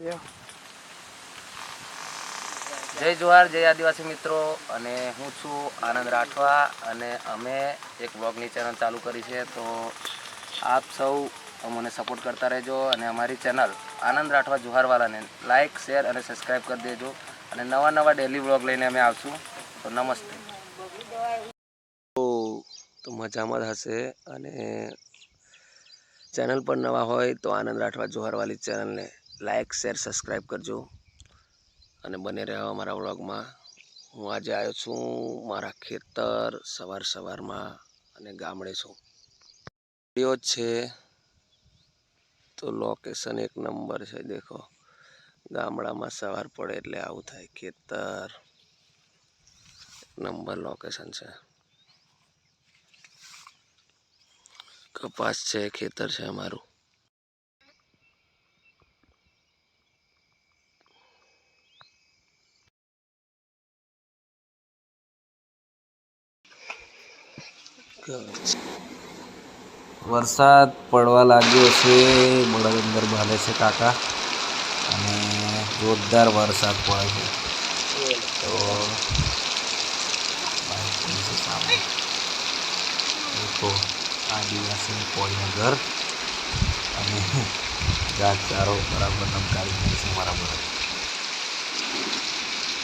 જય જોહાર, જય આદિવાસી મિત્રો. અને હું છું આનંદ રાઠવા અને અમે એક બ્લોગની ચેનલ ચાલુ કરી છે. તો આપ સૌ અમને સપોર્ટ કરતા રહેજો અને અમારી ચેનલ આનંદ રાઠવા જોહારવાલાને લાઇક શેર અને સબસ્ક્રાઈબ કરી દેજો. અને નવા નવા ડેલી બ્લોગ લઈને અમે આવશું. તો નમસ્તે. તો મજામાં હશે. અને ચેનલ પર નવા હોય તો આનંદ રાઠવા જોહારવાલી ચેનલને લાઇક શેર સબસ્ક્રાઈબ કરજો. અને બને રહેવા અમારા વ્લોગમાં. હું આજે આવ્યો છું મારા ખેતર સવાર સવારમાં અને ગામડે છું. વીડિયો છે. તો લોકેશન એક નંબર છે, દેખો. ગામડામાં સવાર પડે એટલે આવું થાય. ખેતર નંબર લોકેશન છે. કપાસ છે, ખેતર છે અમારું. વરસાદ પડવા લાગ્યો છે. બળદ અંદર ભાલે છે કાકા. અને જોરદાર વરસાદ પડે છે. તો બાઈક પણ છે આદિવાસી કોળીનું ઘર અને ઘાસચારો બરાબર નમકારી છે. મારા બળદ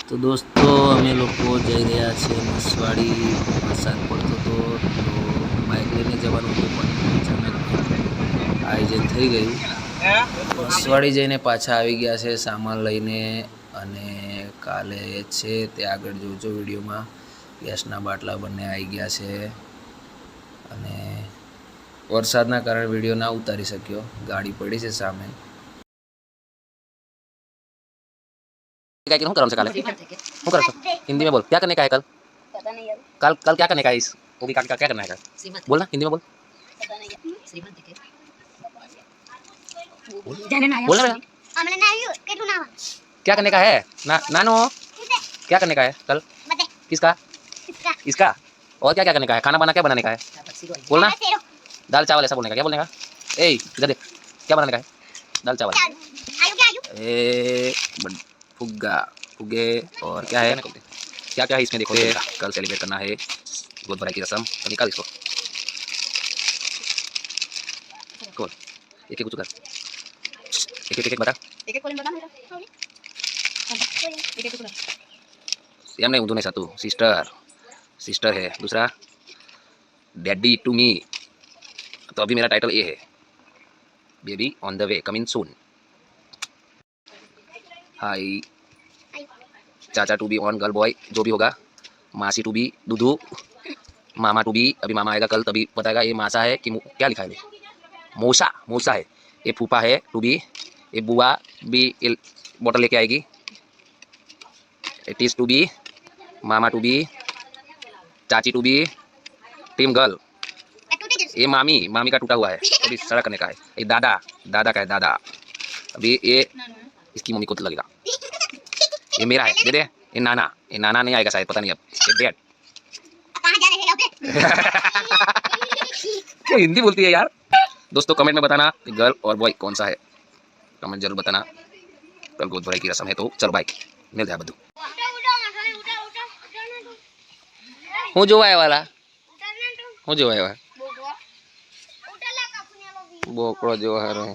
તો દોસ્તો, અમે લોકો જઈ રહ્યા છીએ મસવાડી, વરસાદ પડતો હતો તો બાઇક લઈને જવાનું હતું પણ અચાનક આયોજન થઈ ગયું. મસવાડી જઈને પાછા આવી ગયા છે સામાન લઈને અને કાલે છે તે આગળ જોજો વિડીયોમાં. ગેસના બાટલા બંને આવી ગયા છે અને વરસાદના કારણે વીડિયો ના ઉતારી શક્યો. ગાડી પડી છે સામે. क्या करूँ करम से काले हूँ कर हिंदी में बोल क्या करने का है कल कल कल क्या करने का है इस ओगी काकी क्या करना है कल बोल हिंदी में बोल बोल ना क्या करने का है ना नानो क्या करने का है कल किसका इसका और क्या क्या करने का है खाना बना क्या बनाने का है बोलना दाल चावल ऐसा बोलने का क्या बोलने का ए इधर देख क्या बनाने का है दाल चावल ए फुग्गा फुग्गे और क्या है क्या क्या है इसमें देखो ये कल सेलिब्रेट करना है बहुत बड़ा की रस्म तो निकाल इसको खोल एक एक कुछ कर एक एक एक बता एक एक कोलिन बता मेरा एक एक कोलिन एम नहीं उधर नहीं सातू सिस्टर सिस्टर है दूसरा डैडी टू मी तो अभी मेरा टाइटल ये है baby on the way coming soon hi चाचा to be on girl boy जो भी होगा। मासी टू बी दूधू मामा टू बी अभी मामा आएगा कल, तभी बताएगा, ये मासा है कि क्या लिखा है? मौसा मौसा है। ये फूफा है टू बी ये बुआ भी ये बॉटल लेके आएगी। इज़ टू बी मामा टू बी चाची टू बी टीम गर्ल ये मामी मामी का टूटा हुआ है। अभी सड़क करने का है। ये दादा दादा का है, दादा। अभी ये इसकी मम्मी को तो लगेगा ये मेरा है दे दे ये नाना ये नाना नहीं आएगा शायद पता नहीं अब ये डैड कहां जा रहे हैं अबे क्या हिंदी बोलती है यार दोस्तों कमेंट में बताना कि गर्ल और बॉय कौन सा है कमेंट जरूर बताना कल गोद भराई की रस्म है तो चलो बाइक मिल जाए બધું उठो उठो ना उठो उठो उठो ना तू હું જોવા આવ્યા उठो ना तू હું જોવા આવ્યા बोगो उठो ला कापुने लो भी બોકડો જોવા હારો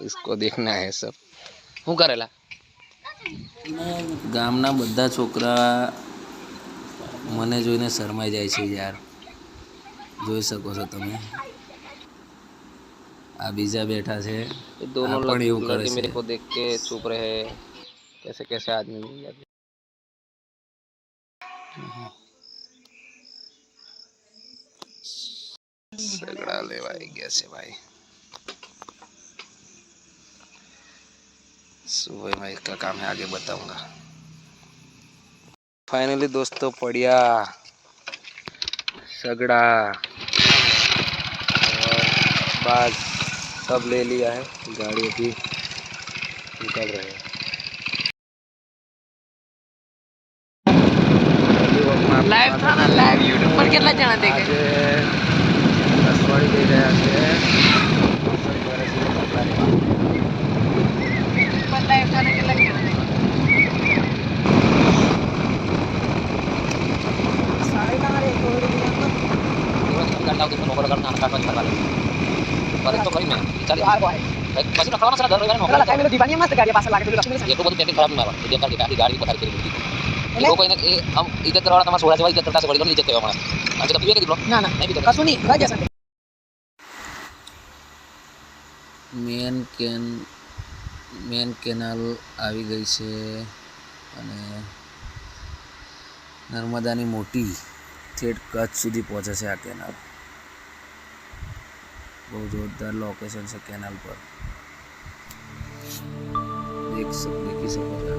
इसको देखना है सब શું કરેલા ગામના બધા છોકરા મને જોઈને શરમાઈ જાય છે યાર જોઈ શકો છો તમે આ બીજા બેઠા છે दोनों આ પણ એવું કરે लड़के मेरे છે को देख के चुप रहे कैसे कैसे आदमी मिल जाते સગડા લેવાઈ ગયા છે ભાઈ सुबह में इसका काम है, आगे बताऊँगा। फाइनली दोस्तों, पढ़िया। सगड़ा। और बाज सब ले लिया है, गाड़ी अभी निकल रहे हैं। ના ના કશું નહીં. કઈ જશે મેન કેન મેન કેનાલ આવી ગઈ છે અને નર્મદાની મોટી થેટ કચ્છ સુધી પહોંચે છે આ કેનાલ. બહુ જોરદાર લોકેશન છે કેનાલ પર. દેખ સક દેખી શકો છો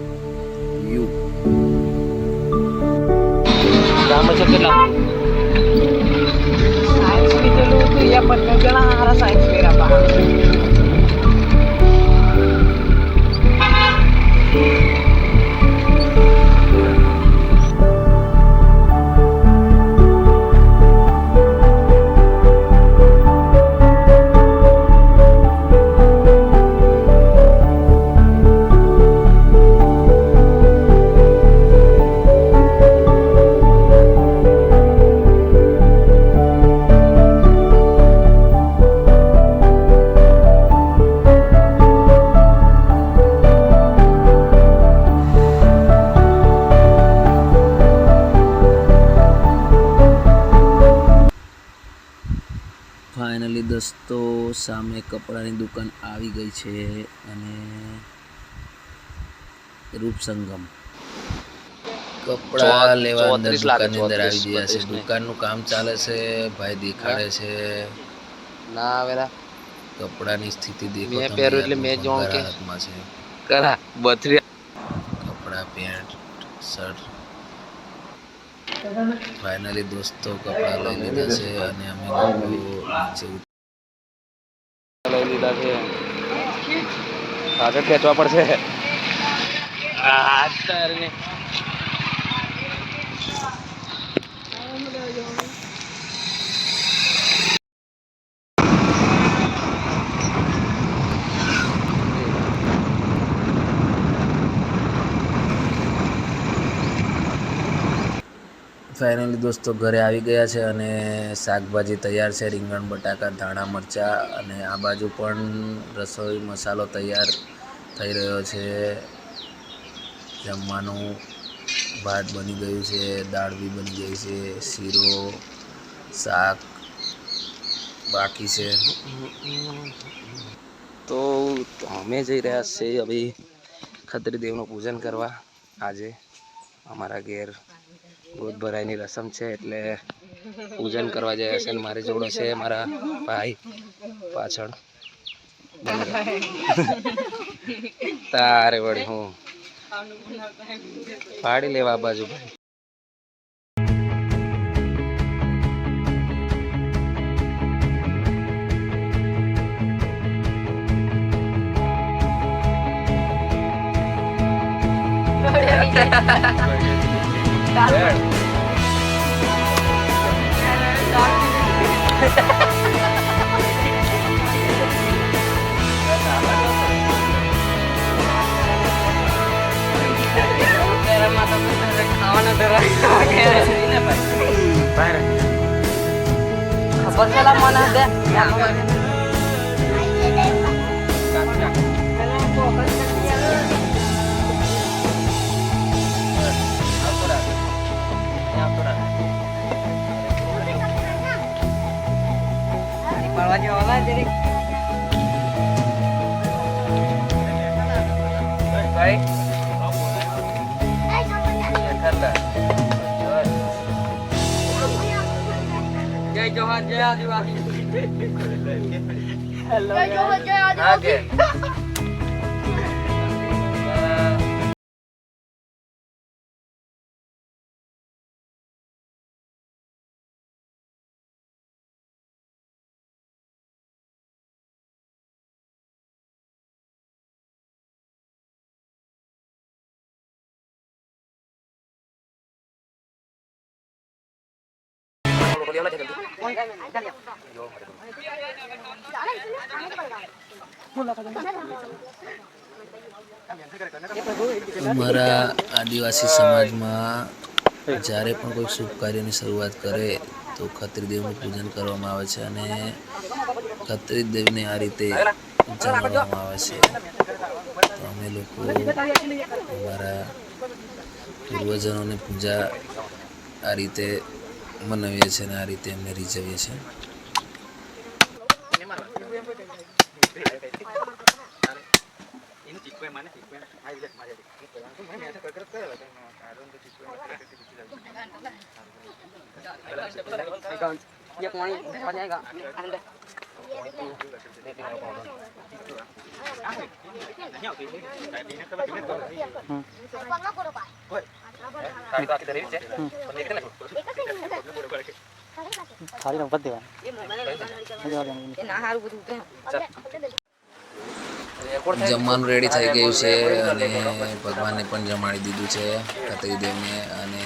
વ્યૂ સાયન્સ લીધેલું હતું એ બંને જણા હારા સાયન્સ લેરા બહાર સામે કપડાની દુકાન આવી ગઈ છે અને રૂપસંગમ. કપડા લેવા અંદર દુકાનની અંદર આવી ગયા છે. દુકાનનું કામ ચાલે છે ભાઈ દેખાડે છે. ના આવેલા કપડાની સ્થિતિ દેખો મેં પહેર્યું એટલે મેં જોઉં કે- હાથમાં છે. કરા બથરી કપડા પેન્ટ શર્ટ. ફાઇનલી દોસ્તો કપડા લઈ લીધા છે અને અમે લોકો નીચે લઈ લીધા છે. આગળ ખેંચવા પડશે. આ તારને ફાઇનલી દોસ્તો ઘરે આવી ગયા છે અને શાકભાજી તૈયાર છે, રીંગણ, બટાકા, ધાણા, મરચાં અને આ બાજુ પણ રસોઈ મસાલો તૈયાર થઈ રહ્યો છે. જમવાનું ભાત બની ગયું છે, દાળ બી બની ગઈ છે, શીરો, શાક બાકી છે. તો અમે જઈ રહ્યા છીએ હવે ખત્રી દેવનું પૂજન કરવા આજે. અમારા ઘેર ગોદ ભરાઈની રસમ છે એટલે પૂજન કરવા જાય છે મારી જોડે છે મારા ભાઈ પાછળ. તારે વળી હું. પાડી લેવા બાજુ. ભાઈ ખબર છે લા મને દે પડવા જેવા જરી ભાઈ જય જોહાર જય આદિવાસી. જય જોહર, જય આદિવાસી. కొడుకు ఏమన్నా చెప్పింది અમારા આદિવાસી સમાજમાં જ્યારે પણ કોઈ શુભ કાર્યની શરૂઆત કરે તો ખત્રી દેવનું પૂજન કરવામાં આવે છે અને ખત્રી દેવને આ રીતે જણાવવામાં આવે છે. તો અમે લોકો અમારા પૂર્વજનોની પૂજા આ રીતે મનાવીએ છીએ અને આ રીતે અમે રીઝવીએ છીએ જમવાનું રેડી થઈ ગયું છે અને ભગવાનને પણ જમાડી દીધું છે. ખત્રી દેવને અને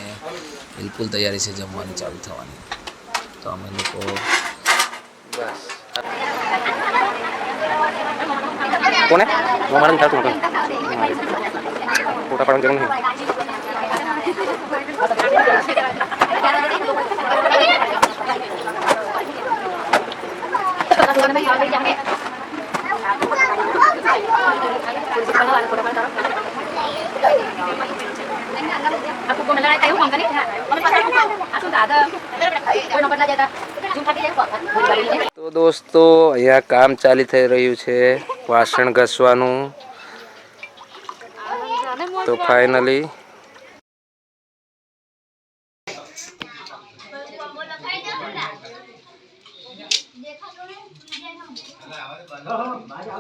બિલકુલ તૈયારી છે જમવાની, ચાલુ થવાની. તો અમે લોકો બસ કોને ફોટા પાડવાની જરૂર નહીં. તો દોસ્તો અહીંયા કામ ચાલી થઈ રહ્યું છે વાસણ ઘસવાનું તો ફાઇનલી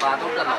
પાતળું કરવા